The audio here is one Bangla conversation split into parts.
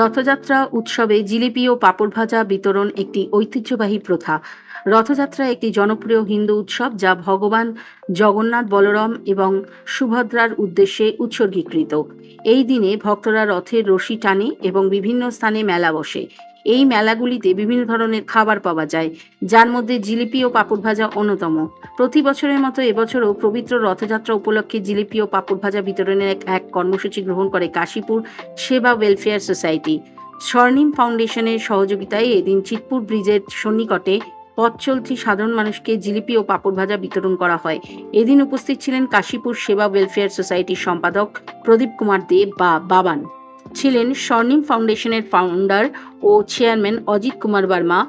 রথযাত্রা উৎসবে জিলিপি ও পাঁপড় ভাজা বিতরণ একটি ঐতিহ্যবাহী প্রথা। রথযাত্রা একটি জনপ্রিয় হিন্দু উৎসব যা ভগবান জগন্নাথ বলরাম এবং সুভদ্রার উদ্দেশ্যে উৎসর্গীকৃত। এই দিনে ভক্তরা রথের রশি টানে এবং বিভিন্ন স্থানে মেলা বসে। এই মেলাগুলিতে বিভিন্ন ধরনের খাবার পাওয়া যায়, যার মধ্যে জিলিপি ও পাঁপড় ভাজা অন্যতম। প্রতি বছরের মতো এবছরও পবিত্র রথযাত্রা উপলক্ষে জিলিপি ও পাঁপড় ভাজা বিতরণের এক কর্মসূচি গ্রহণ করে কাশীপুর সেবা ওয়েলফেয়ার সোসাইটি স্বর্ণিম ফাউন্ডেশনের সহযোগিতায় এদিন চিতপুর ব্রিজের সন্নিকটে পথ চলতি সাধারণ মানুষকে জিলিপি ও পাঁপড় ভাজা বিতরণ করা হয়। এদিন উপস্থিত ছিলেন কাশীপুর সেবা ওয়েলফেয়ার সোসাইটির সম্পাদক প্রদীপ কুমার দেব বা বাবান। ছিলেন স্বর্ণিম ফাউন্ডেশনের ফাউন্ডার ও চেয়ারম্যান অজিত কুমার বর্মা,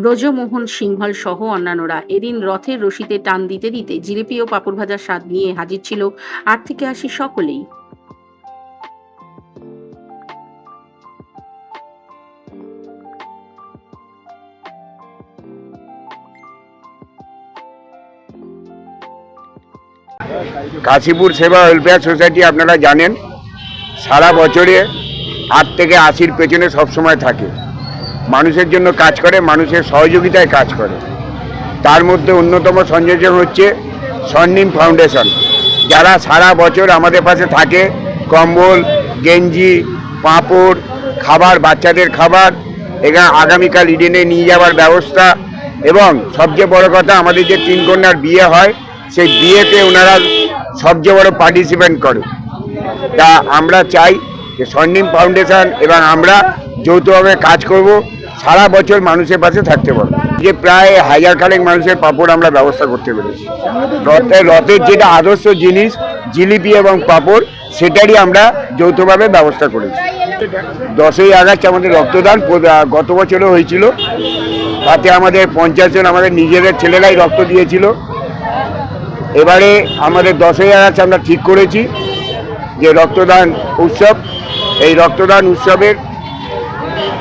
ব্রজমোহন সিংহল সহ অন্যান্যরা। এদিন রথের রশিতে টান দিতে দিতে জিলিপি ও পাঁপড় ভাজার স্বাদ নিয়ে হাজির ছিল আট থেকে আশি সকলেই। কাশীপুর সেবা ওয়েলফেয়ার সোসাইটি আপনারা জানেন, সারা বছরে আট থেকে আশির পেছনে সবসময় থাকে। মানুষের জন্য কাজ করে, মানুষের সহযোগিতায় কাজ করে। তার মধ্যে অন্যতম সংযোজন হচ্ছে স্বর্ণিম ফাউন্ডেশন। যারা সারা বছর আমাদের পাশে থাকে, কম্বল, গেঞ্জি, পাঁপড়, খাবার, বাচ্চাদের খাবার এখানে আগামীকাল ইডেনে নিয়ে যাওয়ার ব্যবস্থা এবং সবচেয়ে বড় কথা, আমাদের যে তিন কন্যার বিয়ে হয়, সেই বিয়েতে ওনারা সবচেয়ে বড় পার্টিসিপেন্ট করে। তা আমরা চাই যে স্বর্ণিম ফাউন্ডেশন এবং আমরা যৌথভাবে কাজ করব, সারা বছর মানুষের পাশে থাকতে পারব। যে প্রায় হাজার খানেক মানুষের পাপড় আমরা ব্যবস্থা করতে পেরেছি। রথের রথের যেটা আদর্শ জিনিস, জিলিপি এবং পাপড়, সেটারই আমরা যৌথভাবে ব্যবস্থা করেছি। দশই আগস্ট আমাদের রক্তদান গত বছরও হয়েছিল। তাতে আমাদের পঞ্চাশ জন আমাদের নিজেদের ছেলেরাই রক্ত দিয়েছিল। এবারে আমাদের দশই আগস্ট আমরা ঠিক করেছি। যে রক্তদান উৎসব, এই রক্তদান উৎসবের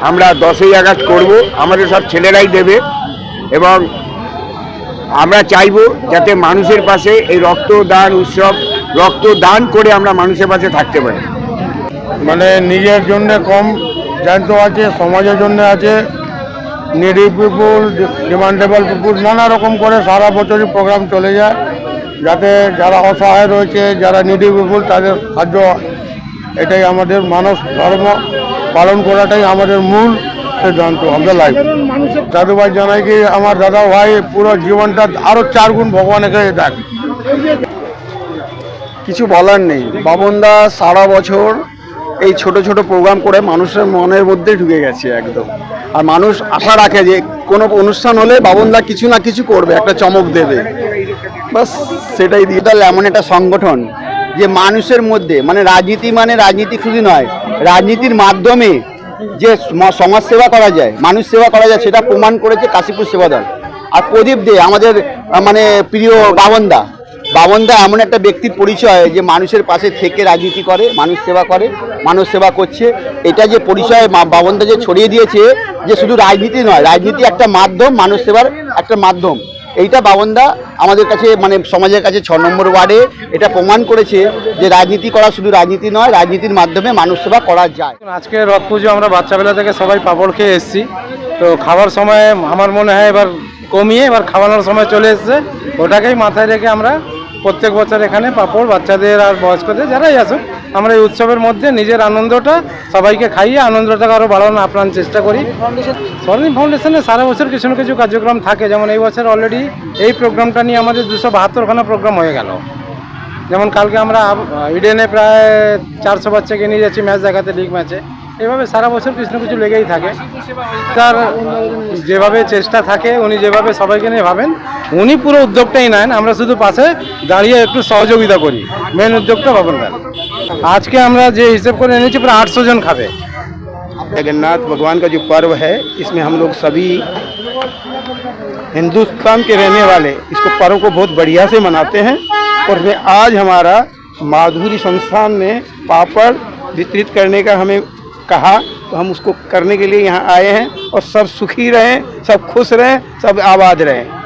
আমরা দশই আগস্ট করব, আমাদের সব ছেলেরাই দেবে এবং আমরা চাইব যাতে মানুষের পাশে এই রক্তদান উৎসব, রক্তদান করে আমরা মানুষের পাশে থাকতে পারি। মানে নিজের জন্য কম জ্যান্ত আছে, সমাজের জন্য আছে নিডি পিপুল ডিমান্ডেবল পিপুল নানা রকম করে সারা বছরই প্রোগ্রাম চলে যায়। যাতে যারা অসহায় রয়েছে, যারা নিডি পিপুল তাদের সাহায্য এটাই আমাদের মানব ধর্ম পালন করাটাই আমাদের মূল সিদ্ধান্ত আমাদের লাইফ দাদু ভাই জানাই কি, আমার দাদা ভাই পুরো জীবনটা আরও চার গুণ ভগবানকে দেখ। কিছু বলার নেই। বাবনদা সারা বছর এই ছোট ছোট প্রোগ্রাম করে মানুষের মনের মধ্যে ঢুকে গেছে একদম। আর মানুষ আশা রাখে যে কোনো অনুষ্ঠান হলে বাবনদা কিছু না কিছু করবে, একটা চমক দেবে। বাস সেটাই দল এমন একটা সংগঠন যে মানুষের মধ্যে মানে রাজনীতি মানে রাজনীতি শুধু নয়, রাজনীতির মাধ্যমে যে সম- সমাজ সেবা করা যায়, মানুষ সেবা করা যায়, সেটা প্রমাণ করেছে কাশীপুর সেবা দল আর প্রদীপ দে, আমাদের মানে প্রিয় বাবনদা। বাবনদা এমন একটা ব্যক্তির পরিচয় যে মানুষের পাশে থেকে রাজনীতি করে, মানুষ সেবা করে, মানুষ সেবা করছে। এটা যে পরিচয় বাবনদা যে ছড়িয়ে দিয়েছে যে শুধু রাজনীতি নয়, রাজনীতি একটা মাধ্যম, মানুষ সেবার একটা মাধ্যম। এইটা বাবনদা আমাদের কাছে মানে সমাজের কাছে ছ নম্বর ওয়ার্ডে এটা প্রমাণ করেছে যে রাজনীতি করা শুধু রাজনীতি নয়, রাজনীতির মাধ্যমে মানুষ সেবা করা যায়। আজকে রথ পুজো আমরা বাচ্চাবেলা থেকে সবাই পাপড় খেয়ে এসেছি। তো খাবার সময় আমার মনে হয় এবার কমিয়ে এবার খাওয়ানোর সময় চলে এসেছে। ওটাকেই মাথায় রেখে আমরা প্রত্যেক বছর এখানে পাপড় বাচ্চাদের আর বয়স্কদের যারাই আসুক, আমরা এই উৎসবের মধ্যে নিজের আনন্দটা সবাইকে খাইয়ে আনন্দটাকে আরও বাড়ানোর আপ্রাণ চেষ্টা করি। স্বর্ণিম ফাউন্ডেশনে সারা বছর কিছু না কিছু কার্যক্রম থাকে। যেমন এই বছর অলরেডি এই প্রোগ্রামটা নিয়ে আমাদের দুশো বাহাত্তরখানা প্রোগ্রাম হয়ে গেল। যেমন কালকে আমরা ইডেনে প্রায় চারশো বাচ্চাকে নিয়ে যাচ্ছি ম্যাচ দেখাতে লিগ ম্যাচে এভাবে সারা বছর কিছু না কিছু লেগেই থাকে তার যেভাবে চেষ্টা থাকে উনি যেভাবে সবাইকে নিয়ে ভাবেন উনি পুরো উদ্যোগটাই নেন আমরা শুধু পাশে দাঁড়িয়ে একটু সহযোগিতা করি মেন উদ্যোগটা ভাবেন দেন আজকে আমরা যে হিসেব করে এনেছি প্রায় আটশো জন খাবে जगन्नाथ भगवान का जो पर्व है इसमें हम लोग सभी हिंदुस्तान के रहने वाले इसको पर्व को बहुत बढ़िया से मनाते हैं और इसमें आज हमारा माधुरी संस्थान ने पापड़ वितरित करने का हमें कहा तो हम उसको करने के लिए यहाँ आए हैं और सब सुखी रहें, सब खुश रहें, सब आबाद रहें।